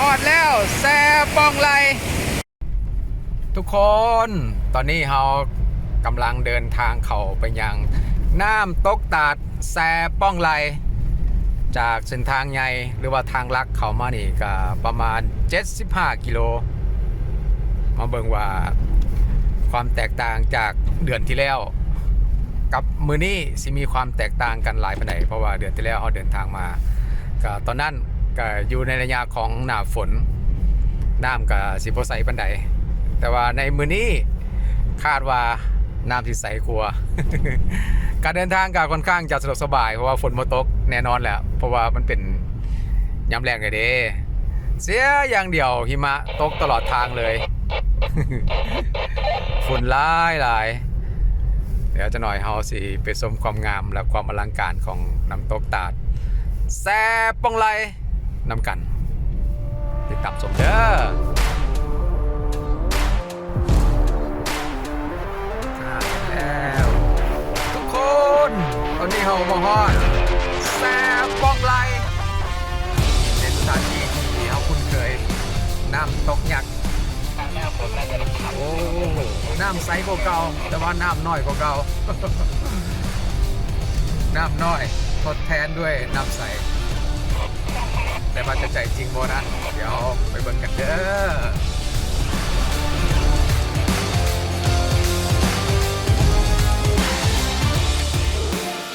ฮอดแล้วแซ่ป้องไลทุกคนตอนนี้เรากำลังเดินทางเขาไปยังน้ำตกตาดแซ่ป้องไลจากเส้นทางใหญ่หรือว่าทางลักเข้ามานี่ก็ประมาณ 75 กิโล มาเบิ่งว่าความแตกต่างจากเดือนที่แล้ว กับมือนี้สิมีความแตกต่างกันหลายปานใดเพราะว่าเดือนที่แล้วเราเดินทางมาก็ตอนนั้น ก็อยู่ในระยะของหน้าฝนน้ำก็สิบใสปานใดแต่ว่าในมือนี้คาดว่าน้ำสิใสกว่าการเดินทางก็ค่อนข้างจะสะดวกสบายเพราะว่าฝนบ่ตกแน่นอนแหละเพราะว่ามันเป็นยามแรงเลยเด้เสียอย่างเดียวหิมะตกตลอดทางเลยฝุ่นหลายหลายเดี๋ยวจะหน่อยเฮาสิไปชมความงามและความอลังการของน้ำตกตาดแซ่ปองไล นำกันติดตามชมเด้อแล้วทุกคนตอนนี้เฮามาฮอดแซ่ปองไลเป็นสถานที่ที่เฮาคุ้นเคยน้ำตกหยักโอ้น้ำใสกว่าเก่าแต่ว่าน้ำน้อยกว่าเก่าน้ำน้อยทดแทนด้วยน้ำใส แต่ว่าจะใจจริงโมนะ เดี๋ยวไปเบิ่งกันเด้อ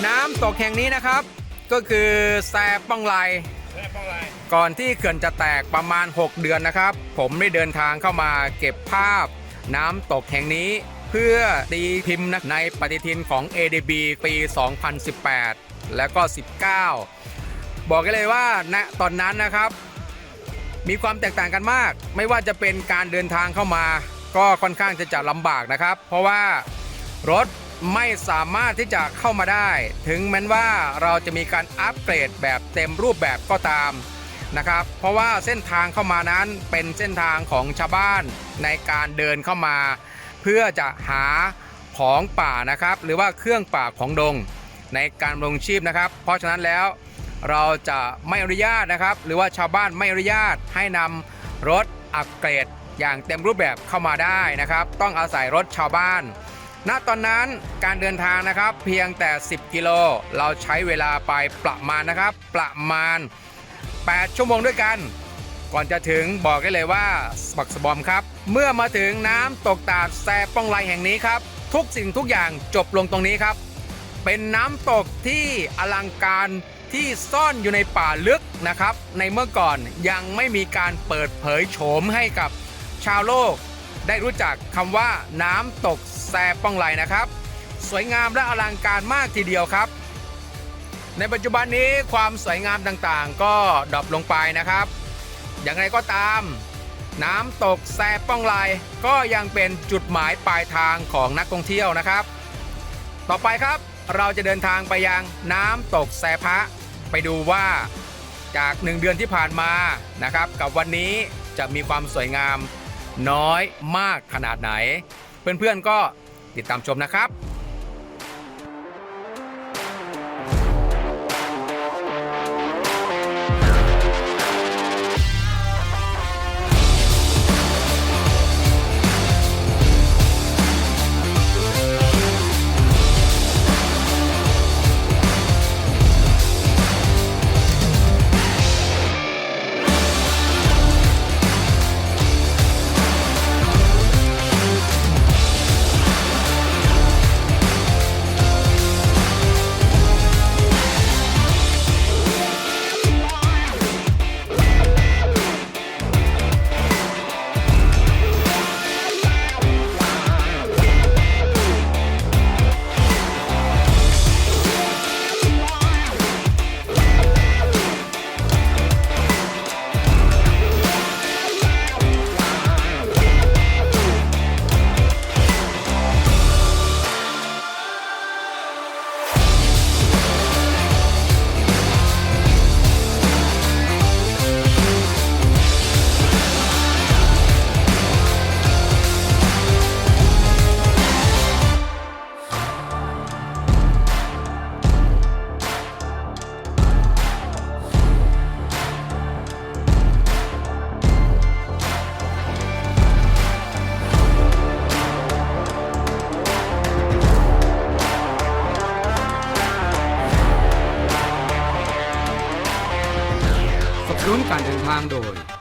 น้ำตกแห่งนี้นะครับ ก็คือแซป้องไลก่อนที่เขื่อนจะแตกประมาณ 6 เดือนนะครับ ผมได้เดินทางเข้ามาเก็บภาพ น้ำตกแห่งนี้ เพื่อตีพิมพ์ในปฏิทินของ ADB ปี 2018 และก็ 19 บอกกันเลยว่าณตอนนั้นนะครับ มีความแตกต่างกันมาก ไม่ว่าจะเป็นการเดินทางเข้ามา ก็ค่อนข้างจะจะลำบากนะครับ เพราะว่ารถไม่สามารถที่จะเข้ามาได้ ถึงแม้ว่าเราจะมีการอัปเกรดแบบเต็มรูปแบบก็ตามนะครับ เพราะว่าเส้นทางเข้ามานั้นเป็นเส้นทางของชาวบ้านในการเดินเข้ามา เพื่อจะหาของป่านะครับ หรือว่าเครื่องป่าของดงในการลงชีพนะครับ เพราะฉะนั้นแล้ว เราจะไม่อนุญาตนะครับ หรือว่าชาวบ้านไม่อนุญาตให้นำรถอัปเกรดอย่างเต็มรูปแบบเข้ามาได้นะครับ ต้องอาศัยรถชาวบ้าน ณตอนนั้นการเดินทางนะครับ เพียงแต่ 10 กิโล เราใช้เวลาไปประมาณนะครับ ประมาณ 8 ชั่วโมงด้วยกัน ก่อนจะถึงบอกได้เลยว่าบักสบอมครับ เมื่อมาถึงน้ำตกตาดแซป้องไลแห่งนี้ครับ ทุกสิ่งทุกอย่างจบลงตรงนี้ครับ เป็นน้ำตกที่อลังการ ที่ซ่อนอยู่ในป่าลึกนะครับ ในเมื่อก่อนยังไม่มีการเปิดเผยโฉมให้กับชาวโลก ได้รู้จักคำว่าน้ำตกแซป้องไลนะครับ สวยงามและอลังการมากทีเดียวครับ ในปัจจุบันนี้ความสวยงามต่างๆ ก็ดรอปลงไปนะครับ อย่างไรก็ตาม น้ำตกแซป้องไลก็ยังเป็นจุดหมายปลายทางของนักท่องเที่ยวนะครับ ต่อไปครับเราจะเดินทางไปยังน้ำตกแซพะ ไปดูว่าจากหนึ่งเดือนที่ผ่านมานะครับ กับวันนี้จะมีความสวยงามน้อยมากขนาดไหน เพื่อนๆก็ติดตามชมนะครับ การเดินทางโดย